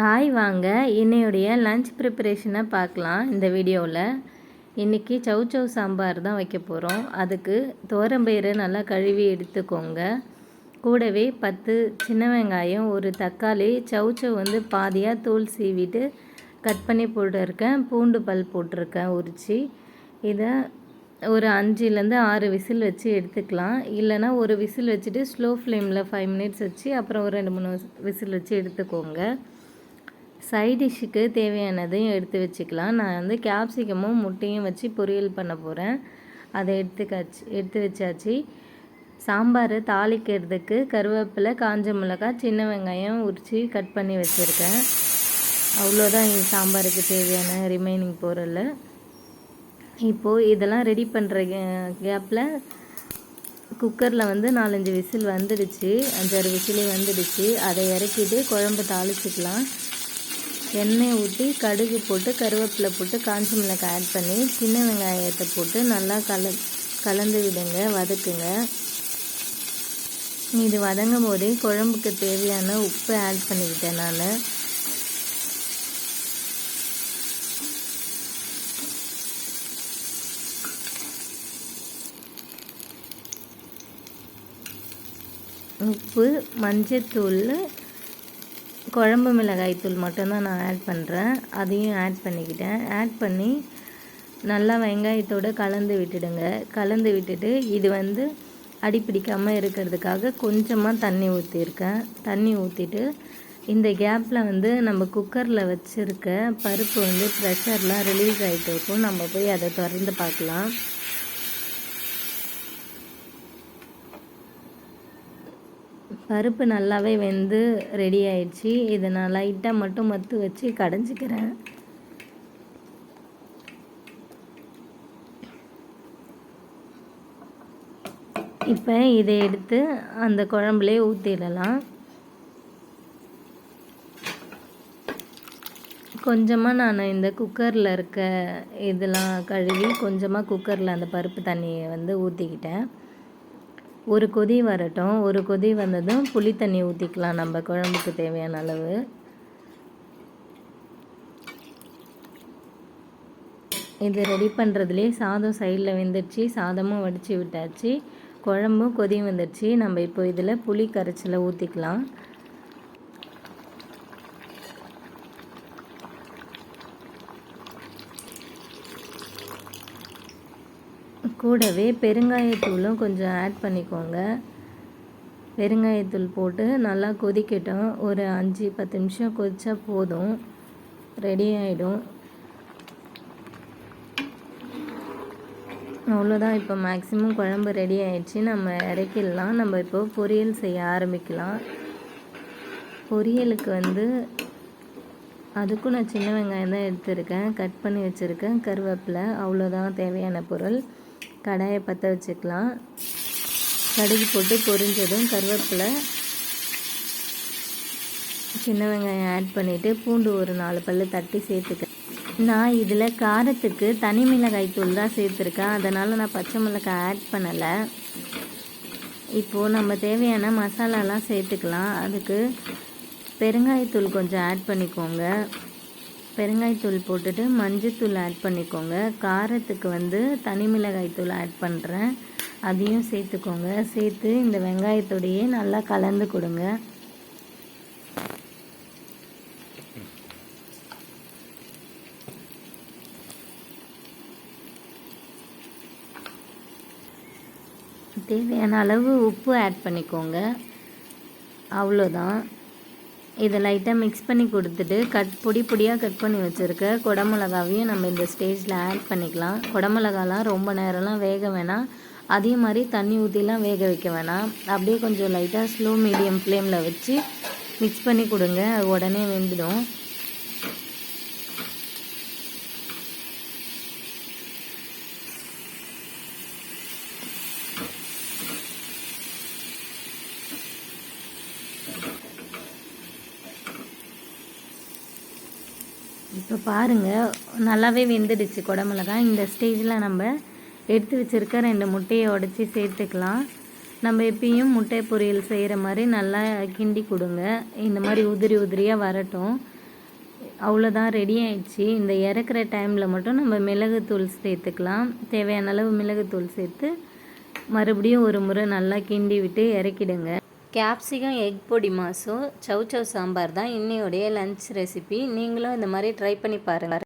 Hi வாங்க. என்னையுடைய lunch ப்ரிப்பரேஷனை பார்க்கலாம் இந்த வீடியோவில். இன்றைக்கி சவு சவு சாம்பார் தான் வைக்க போகிறோம் அதுக்கு தோரம்பயிரை நல்லா கழுவி எடுத்துக்கோங்க. கூடவே பத்து சின்ன வெங்காயம் ஒரு தக்காளி சவு சவு வந்து பாதியாக தூள் சீவிட்டு கட் பண்ணி போட்டிருக்கேன். பூண்டு பல் போட்டிருக்கேன் உரித்து இதை ஒரு அஞ்சுலேருந்து ஆறு விசில் வச்சு எடுத்துக்கலாம். இல்லைனா ஒரு விசில் வச்சுட்டு ஸ்லோ ஃப்ளேமில் ஃபைவ் மினிட்ஸ் வச்சு அப்புறம் ஒரு ரெண்டு மூணு விசில் வச்சு எடுத்துக்கோங்க. சைட் டிஷ்ஷுக்கு தேவையானதையும் எடுத்து வச்சுக்கலாம். நான் வந்து கேப்சிகமும் முட்டையும் வச்சு பொரியல் பண்ண போகிறேன் அதை எடுத்துக்காச்சு எடுத்து வச்சாச்சு. சாம்பார் தாளிக்கிறதுக்கு கருவேப்பிலை காஞ்ச மிளகாய் சின்ன வெங்காயம் உரித்து கட் பண்ணி வச்சுருக்கேன். அவ்வளோதான் சாம்பாருக்கு தேவையான ரிமைனிங் பொருள். இப்போது இதெல்லாம் ரெடி பண்ணுற கேப்பில் குக்கரில் வந்து நாலஞ்சு விசில் வந்துடுச்சு. அஞ்சாறு விசிலே வந்துடுச்சு. அதை இறக்கிட்டு குழம்பு தாளிச்சிக்கலாம். எண்ணெய் ஊற்றி கடுகு போட்டு கருவேப்பிலை போட்டு காஞ்சி மிளகாய் ஆட் பண்ணி சின்ன வெங்காயத்தை போட்டு நல்லா கல கலந்து விடுங்க வதக்குங்க. இது வதங்கும் போதே குழம்புக்கு தேவையான உப்பு ஆட் பண்ணிக்கிட்டேன் நான். உப்பு மஞ்சத்தூள் குழம்பு மிளகாய் தூள் மட்டும்தான் நான் ஆட் பண்ணுறேன் அதையும் ஆட் பண்ணிக்கிட்டேன். ஆட் பண்ணி நல்லா வெங்காயத்தோடு கலந்து விட்டுடுங்க. கலந்து விட்டுட்டு இது வந்து அடி பிடிக்காமல் இருக்கிறதுக்காக கொஞ்சமாக தண்ணி ஊற்றிருக்கேன் தண்ணி ஊற்றிட்டு இந்த கேப்பில் வந்து நம்ம குக்கரில் வச்சுருக்க பருப்பு வந்து ப்ரெஷர்லாம் ரிலீஸ் ஆகிட்டு இருக்கும். நம்ம போய் அதை திறந்து பார்க்கலாம். பருப்பு நல்லாவே வெந்து ரெடி ஆயிடுச்சு. இதை நான் லைட்டாக மட்டும் மத்து வச்சு கடைஞ்சிக்கிறேன். இப்போ இதை எடுத்து அந்த குழம்புலே ஊற்றிடலாம் கொஞ்சமாக நான் இந்த குக்கரில் இருக்க இதெல்லாம் கழுவி கொஞ்சமாக குக்கரில் அந்த பருப்பு தண்ணியை வந்து ஊற்றிக்கிட்டேன் ஒரு கொதி வரட்டும். ஒரு கொதி வந்ததும் புளி தண்ணி ஊற்றிக்கலாம் நம்ம குழம்புக்கு தேவையான அளவு. இது ரெடி பண்ணுறதுலே சாதம் சைடில் வெந்துடுச்சு. சாதமும் வடித்து விட்டாச்சு. குழம்பும் கொதி வந்துடுச்சு. நம்ம இப்போ இதில் புளி கரைச்சலை ஊற்றிக்கலாம் கூடவே பெருங்காயத்தூளும் கொஞ்சம் ஆட் பண்ணிக்கோங்க. பெருங்காயத்தூள் போட்டு நல்லா கொதிக்கட்டும். ஒரு அஞ்சு பத்து நிமிஷம் கொதித்தா போதும். ரெடி ஆகிடும் அவ்வளோதான் இப்போ மேக்ஸிமம் குழம்பு ரெடி ஆயிடுச்சு. நம்ம இறக்கிடலாம். நம்ம இப்போ பொரியல் செய்ய ஆரம்பிக்கலாம். பொரியலுக்கு வந்து அதுக்கும் நான் சின்ன வெங்காயம் தான் எடுத்திருக்கேன். கட் பண்ணி வச்சுருக்கேன். கருவேப்பிலை அவ்வளோதான் தேவையான பொருள். கடாயை பற்ற வச்சுக்கலாம். கடுகு போட்டு பொரிஞ்சதும் கருவேப்பிலை சின்ன வெங்காயம் ஆட் பண்ணிவிட்டு பூண்டு ஒரு நாலு பல் தட்டி சேர்த்துக்க. நான் இதில் காரத்துக்கு தனி மிளகாய் தூள் தான் சேர்த்துருக்கேன். அதனால் நான் பச்சை மிளகாய் ஆட் பண்ணலை. இப்போது நம்ம தேவையான மசாலாலாம் சேர்த்துக்கலாம். அதுக்கு பெருங்காயத்தூள் கொஞ்சம் ஆட் பண்ணிக்கோங்க. பெருங்காய்த்தூள் போட்டுட்டு மஞ்சத்தூள் ஆட் பண்ணிக்கோங்க. காரத்துக்கு வந்து தனி மிளகாய்த்தூள் ஆட் பண்ணுறேன் அதையும் சேர்த்துக்கோங்க. சேர்த்து இந்த வெங்காயத்தோடையே நல்லா கலந்து கொடுங்க. தேவையான அளவு உப்பு ஆட் பண்ணிக்கோங்க. அவ்வளோதான். இதை லைட்டாக மிக்ஸ் பண்ணி கொடுத்துட்டு கட் பொடி பொடியாக கட் பண்ணி வச்சுருக்க குடமிளகாவையும் நம்ம இந்த ஸ்டேஜில் ஆட் பண்ணிக்கலாம். குடமிளகாலாம் ரொம்ப நேரம்லாம் வேக வேணாம். அதே மாதிரி தண்ணி ஊற்றிலாம் வேக வைக்க வேணாம். அப்படியே கொஞ்சம் லைட்டாக ஸ்லோ மீடியம் ஃப்ளேமில் வச்சு மிக்ஸ் பண்ணி கொடுங்க. அது உடனே வெந்துடும். இப்போ பாருங்கள் நல்லாவே வெந்துடுச்சு குடமிளகாய். இந்த ஸ்டேஜில் நம்ம எடுத்து வச்சுருக்க ரெண்டு முட்டையை உடச்சி சேர்த்துக்கலாம். நம்ம எப்பயும் முட்டை பொரியல் செய்கிற மாதிரி நல்லா கிண்டி கொடுங்க. இந்த மாதிரி உதிரி உதிரியாக வரட்டும். அவ்வளோதான் ரெடி ஆயிடுச்சு. இந்த இறக்குற டைமில் மட்டும் நம்ம மிளகுத்தூள் சேர்த்துக்கலாம். தேவையான அளவு மிளகுத்தூள் சேர்த்து மறுபடியும் ஒரு முறை நல்லா கிண்டி விட்டு இறக்கிடுங்க. கேப்சிகம் எக் பொடி மாசும் சவ் சவ் சாம்பார் தான் இன்னையோடைய லன்ச் ரெசிபி நீங்களும் இந்த மாதிரி ட்ரை பண்ணி பாருங்கள்